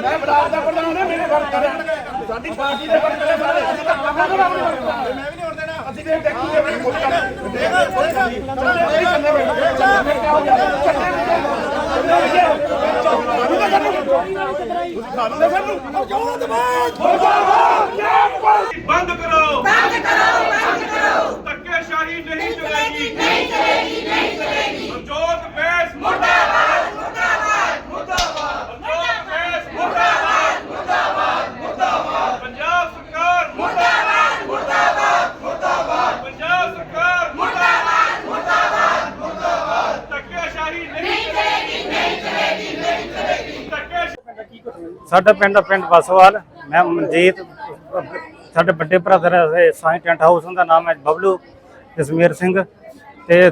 ਮੈਂ ਬਲਾਕ ਦਾ ਪ੍ਰਧਾਨ ਹਾਂ ਮੇਰੇ ਵਰਕ ਕਰ ਸਾਡੀ ਪਾਰਟੀ ਦੇ ਵਰਕ ਕਰੇ ਸਾਰੇ ਅਸੀਂ ਤਾਂ ਕੰਮ ਕਰਾਂਗੇ ਮੈਂ ਵੀ ਨਹੀਂ ਹੋਣ ਦੇਣਾ ਅਸੀਂ ਤੇ ਟੈਕਸੀ ਦੇ ਬੜੀ ਮੋਟੀ ਦੇਖ ਕੋਈ ਗੱਲ ਨਹੀਂ ਚੱਲ ਇਹ ਕੰਨੇ ਬੈਠ ਬੰਦ ਕਰੋ। ਬੰਦ ਕਰੋ ਬੰਦ ਕਰੋ। ਧੱਕੇਸ਼ਾਹੀ ਨਹੀਂ ਚਲੇਗੀ। ਨਹੀਂ ਚਲੇਗੀ ਨਹੀਂ ਚਲੇਗੀ। ਮਨਜੋਤ ਬੈਸ ਮੁਰਦਾਬਾਦ ਮੁਰਦਾਬਾਦ। ਮੁਰਦਾਬਾਦ ਮਨਜੋਤ ਬੈਸ ਮੁਰਦਾਬਾਦ। ਮੁਰਦਾਬਾਦ ਮੁਰਦਾਬਾਦ ਪੰਜਾਬ ਸਰਕਾਰ ਮੁਰਦਾਬਾਦ ਮੁਰਦਾਬਾਦ ਮੁਰਦਾਬਾਦ। ਪੰਜਾਬ ਸਰਕਾਰ ਮੁਰਦਾਬਾਦ ਮੁਰਦਾਬਾਦ ਮੁਰਦਾਬਾਦ। ਧੱਕੇਸ਼ਾਹੀ ਨਹੀਂ ਚਲੇਗੀ। ਨਹੀਂ ਚਲੇਗੀ ਨਹੀਂ ਚਲੇਗੀ। ਧੱਕੇਸ਼ਾਹੀ ਸਾਡਾ ਪਿੰਡ ਪਿੰਡ ਬਸਵਾਲ। ਮੈਂ ਮਨਜੀਤ ਸਾਡੇ ਵੱਡੇ ਬ੍ਰਦਰ ਹੈ ਸਾਈ ਟੈਂਟ ਹਾਊਸ ਉਹਦਾ ਨਾਮ ਹੈ ਬਬਲੂ ਜਸਮੀਰ ਸਿੰਘ। ਤੇ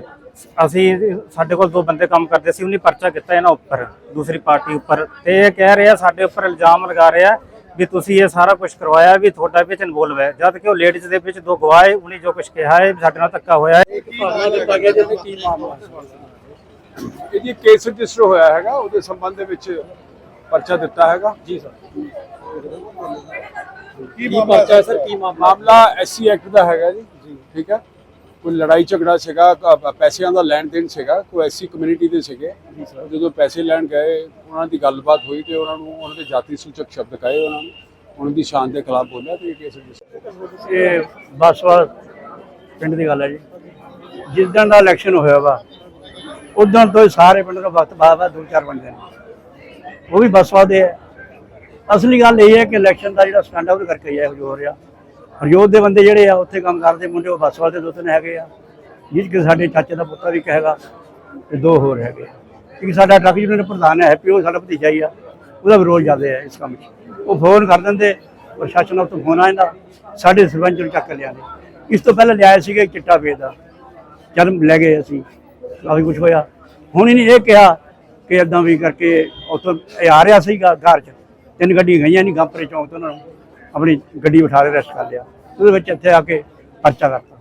ਅਸੀਂ ਸਾਡੇ ਕੋਲ ਦੋ ਬੰਦੇ ਕੰਮ ਕਰਦੇ ਸੀ ਉਹਨੇ ਪਰਚਾ ਕੀਤਾ ਇਹਨਾਂ ਉੱਪਰ ਦੂਸਰੀ ਪਾਰਟੀ ਉੱਪਰ। ਤੇ ਇਹ ਕਹਿ ਰਿਹਾ ਸਾਡੇ ਉੱਪਰ ਇਲਜ਼ਾਮ ਲਗਾ ਰਿਹਾ ਵੀ ਤੁਸੀਂ ਇਹ ਸਾਰਾ ਕੁਝ ਕਰਵਾਇਆ ਵੀ ਤੁਹਾਡਾ ਵਿੱਚ ਇਨਵੋਲਵ ਹੈ। ਜਦ ਕਿ ਉਹ ਲੇਡੀਜ਼ ਦੇ ਵਿੱਚ ਦੋ ਗਵਾਹ ਹੈ ਉਹਨੇ ਜੋ ਕੁਝ ਕਿਹਾ ਹੈ ਵੀ ਸਾਡੇ ਨਾਲ ਧੱਕਾ ਹੋਇਆ ਹੈ। ਇਹ ਜੀ ਕੇਸ ਰਜਿਸਟਰ ਹੋਇਆ ਹੈਗਾ ਉਹਦੇ ਸੰਬੰਧ ਦੇ ਵਿੱਚ ਪਰਚਾ ਦਿੱਤਾ ਹੈਗਾ? ਜੀ ਸਰ। ਕੀ ਪਰਚਾ ਸਰ ਕੀ ਮਾਮਲਾ? ਐਸਸੀ ਐਕਟ ਦਾ ਹੈਗਾ ਜੀ। ਠੀਕ ਹੈ? ਕੋਈ ਲੜਾਈ ਝਗੜਾ ਸੀਗਾ ਕ- ਪੈਸਿਆਂ ਦਾ ਲੈਣ ਦੇਣ ਸੀਗਾ ਕੋਈ ਐਸਸੀ ਕਮਿਊਨਿਟੀ ਦੇ ਸੀਗੇ। ਜਦੋਂ ਪੈਸੇ ਲੈਣ ਗਏ ਉਹਨਾਂ ਦੀ ਗੱਲਬਾਤ ਹੋਈ ਤੇ ਉਹਨਾਂ ਨੂੰ ਉਹਨਾਂ ਦੇ ਜਾਤੀ ਸੂਚਕ ਸ਼ਬਦ ਕਹੇ ਉਹਨਾਂ ਨੂੰ। ਉਹਨਾਂ ਦੀ ਸ਼ਾਨ ਦੇ ਖਿਲਾਫ ਬੋਲਿਆ ਤੇ ਇਹ ਕੇਸ ਰਜਿਸਟਰ ਇਹ ਬਸਵਾਲ ਪਿੰਡ ਦੀ ਗੱਲ ਹੈ ਜੀ। ਜਿਸ ਦਿਨ ਦਾ ਇਲੈਕਸ਼ਨ ਹੋਇਆ ਵਾ ਉਦੋਂ ਤੋਂ ਸਾਰੇ ਪਿੰਡ ਦਾ ਵਕਤ ਬਾਅਦ ਬਾਅਦ ਦੋ ਚਾਰ ਬੰਦੇ ਨੇ। ਉਹ ਵੀ ਬਸਵਾਲ ਦੇ ਹੈ ਅਸਲੀ ਗੱਲ ਇਹ ਹੈ ਕਿ ਇਲੈਕਸ਼ਨ ਦਾ ਜਿਹੜਾ ਸਟੈਂਡ ਆਊਟ ਕਰਕੇ ਹੀ ਹੈ ਹੋ ਰਿਹਾ। ਹਰਜੋਤ ਦੇ ਬੰਦੇ ਜਿਹੜੇ ਆ, ਉੱਥੇ ਕੰਮ ਕਰਦੇ ਮੁੰਡੇ, ਉਹ ਬੱਸ ਦੇ ਦੋ ਤਿੰਨ ਹੈਗੇ ਆ। ਜਿਸ ਕਿ ਸਾਡੇ ਚਾਚੇ ਦਾ ਪੁੱਤਰ ਵੀ ਕਹੇਗਾ ਤੇ ਦੋ ਹੋਰ ਹੈਗੇ ਆ। ਸਾਡਾ ਟਰੱਕ ਯੂਨੀਅਨ ਪ੍ਰਧਾਨ ਹੈ ਹੈਪੀ ਉਹ ਸਾਡਾ ਭਤੀਜਾ ਹੀ ਆ, ਉਹਦਾ ਵਿਰੋਧ ਜ਼ਿਆਦਾ ਹੈ ਇਸ ਕੰਮ 'ਚ। ਉਹ ਫੋਨ ਕਰ ਦਿੰਦੇ, ਪ੍ਰਸ਼ਾਸਨ ਤੋਂ ਫੋਨ ਆ ਜਾਂਦਾ, ਸਾਡੇ ਸਰਪੰਚ ਨੂੰ ਚੱਕ ਲਿਆ ਨੇ ਇਸ ਤੋਂ ਪਹਿਲਾਂ ਲਿਆਏ ਸੀਗੇ ਚਿੱਟਾ ਵੇਚਦਾ ਜਦ ਲੈ ਗਏ ਅਸੀਂ, ਕਾਫੀ ਕੁਝ ਹੋਇਆ। ਹੁਣ ਇਹਨੇ ਇਹ ਕਿਹਾ ਕਿ ਇਦਾਂ ਵੀ ਕਰਕੇ ਉੱਥੋਂ ਇਹ ਆ ਰਿਹਾ ਸੀਗਾ ਘਰ 'ਚ। ਤਿੰਨ ਗੱਡੀਆਂ ਗਈਆਂ ਨਹੀਂ ਗਾਂਪਰੇ ਚੌਂਕ ਤੋਂ ਉਹਨਾਂ ਨੂੰ ਆਪਣੀ ਗੱਡੀ ਬਿਠਾ ਕੇ ਰੈਸਟ ਕਰ ਲਿਆ। ਉਹਦੇ ਵਿੱਚ ਇੱਥੇ ਆ ਕੇ ਪਰਚਾ ਕਰਤਾ।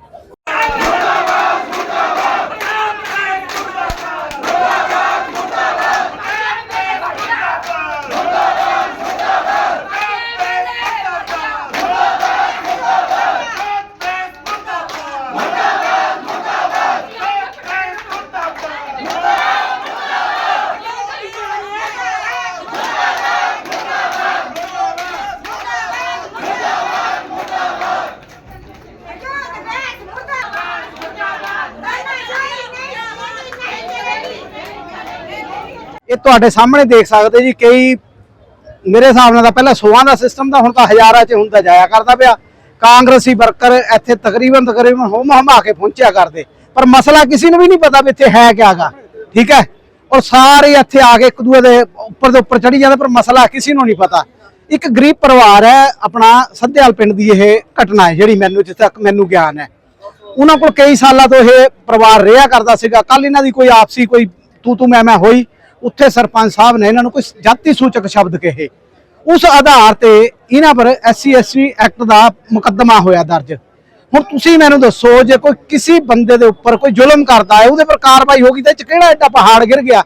ਇਹ ਤੁਹਾਡੇ ਸਾਹਮਣੇ ਦੇਖ ਸਕਦੇ ਜੀ, ਕਈ ਮੇਰੇ ਹਿਸਾਬ ਨਾਲ ਤਾਂ ਪਹਿਲਾਂ 100 ਦਾ ਸਿਸਟਮ ਦਾ, ਹੁਣ ਤਾਂ ਹਜ਼ਾਰਾਂ 'ਚ ਹੁੰਦਾ ਜਾਇਆ ਕਰਦਾ ਪਿਆ। ਕਾਂਗਰਸੀ ਵਰਕਰ ਇੱਥੇ ਤਕਰੀਬਨ ਤਕਰੀਬਨ ਹੋਮ ਹਮਾ ਕੇ ਪਹੁੰਚਿਆ ਕਰਦੇ। ਪਰ ਮਸਲਾ ਕਿਸੇ ਨੂੰ ਵੀ ਨਹੀਂ ਪਤਾ ਵੀ ਇੱਥੇ ਹੈ ਕਿਆਗਾ ਠੀਕ ਹੈ? ਔਰ ਸਾਰੇ ਇੱਥੇ ਆ ਕੇ ਇੱਕ ਦੂਏ ਦੇ ਉੱਪਰ ਦੇ ਉੱਪਰ ਚੜੀ ਜਾਂਦੇ, ਪਰ ਮਸਲਾ ਕਿਸੇ ਨੂੰ ਨਹੀਂ ਪਤਾ। ਇੱਕ ਗਰੀਬ ਪਰਿਵਾਰ ਹੈ, ਆਪਣਾ ਸੱਧਿਆਲ ਪਿੰਡ ਦੀ ਇਹ ਘਟਨਾ ਹੈ, ਜਿਹੜੀ ਮੈਨੂੰ ਜਿੱਥੇ ਤੱਕ ਮੈਨੂੰ ਗਿਆਨ ਹੈ। ਉਹਨਾਂ ਕੋਲ ਕਈ ਸਾਲਾਂ ਤੋਂ ਇਹ ਪਰਿਵਾਰ ਰਿਹਾ ਕਰਦਾ ਸੀਗਾ। ਕੱਲ ਇਹਨਾਂ ਦੀ ਕੋਈ ਆਪਸੀ ਕੋਈ ਤੂੰ ਤੂੰ ਮੈਂ ਮੈਂ ਹੋਈ। ਉੱਥੇ ਸਰਪੰਚ ਸਾਹਿਬ ਨੇ ਇਹਨਾਂ ਨੂੰ ਕੋਈ ਜਾਤੀ ਸੂਚਕ ਸ਼ਬਦ ਕਹੇ। ਉਸ ਆਧਾਰ ਤੇ ਇਹਨਾਂ ਪਰ ਐਸਸੀ, ਐਸਟੀ ਐਕਟ ਦਾ ਮੁਕੱਦਮਾ ਹੋਇਆ ਦਰਜ। ਹੁਣ ਤੁਸੀਂ ਮੈਨੂੰ ਦੱਸੋ, ਜੇ ਕੋਈ ਕਿਸੇ ਬੰਦੇ ਦੇ ਉੱਪਰ ਕੋਈ ਜ਼ੁਲਮ ਕਰਦਾ ਹੈ, ਉਹਦੇ ਪਰ ਕਾਰਵਾਈ ਹੋਗੀ ਤਾਂ ਇਹ ਚ ਕਿਹੜਾ ਐਡਾ ਪਹਾੜ ਗਿਰ ਗਿਆ?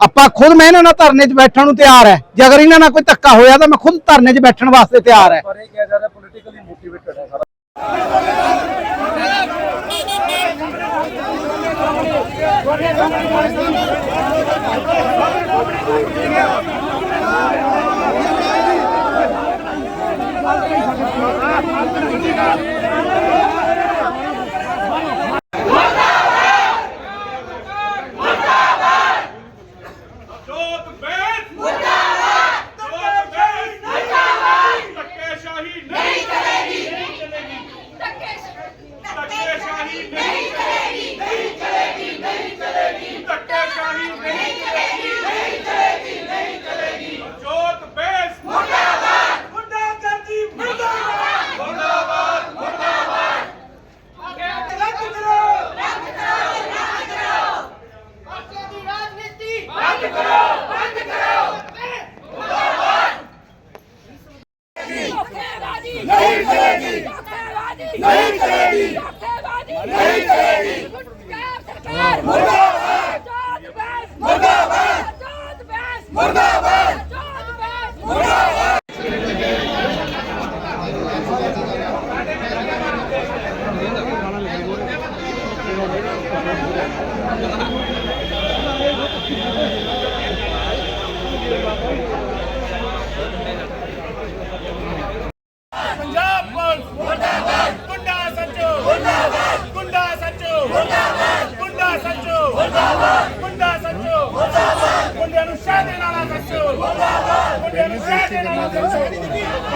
ਆਪਾਂ ਖੁਦ ਮੈਂ ਇਹਨਾਂ ਨਾਲ ਧਰਨੇ 'ਚ ਬੈਠਣ ਨੂੰ ਤਿਆਰ ਹੈ। ਜੇ ਅਗਰ ਇਹਨਾਂ ਨਾਲ ਕੋਈ ਧੱਕਾ ਹੋਇਆ ਤਾਂ ਮੈਂ ਖੁਦ ਧਰਨੇ 'ਚ ਬੈਠਣ ਵਾਸਤੇ ਤਿਆਰ ਹੈ। ਪਰ ਇਹ ਕਿਹਾ ਜਾ ਪੋਲੀਟੀਕਲੀ ਮੋਟੀਵੇਟਡ ਹੈ ਸਾਰਾ। ਜੋਤ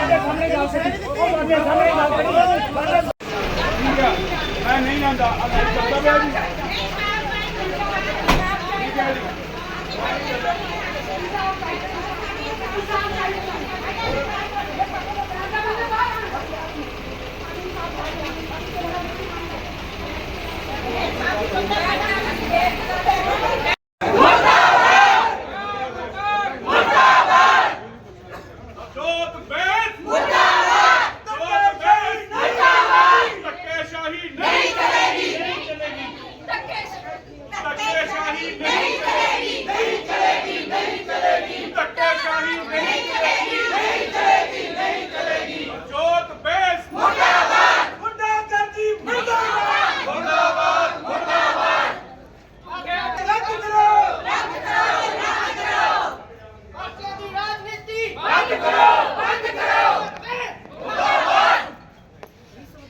ਸਾਹਮਣੇ ਗੱਲ ਕਰੀ। ਉਹ ਸਾਡੇ ਸਾਹਮਣੇ ਗੱਲ ਕਰੀ। ਮੈਂ ਨਹੀਂ ਲਾਂਦਾ ਅੱਲਾ ਕਰਦਾ ਪਿਆ ਜੀ। Amém.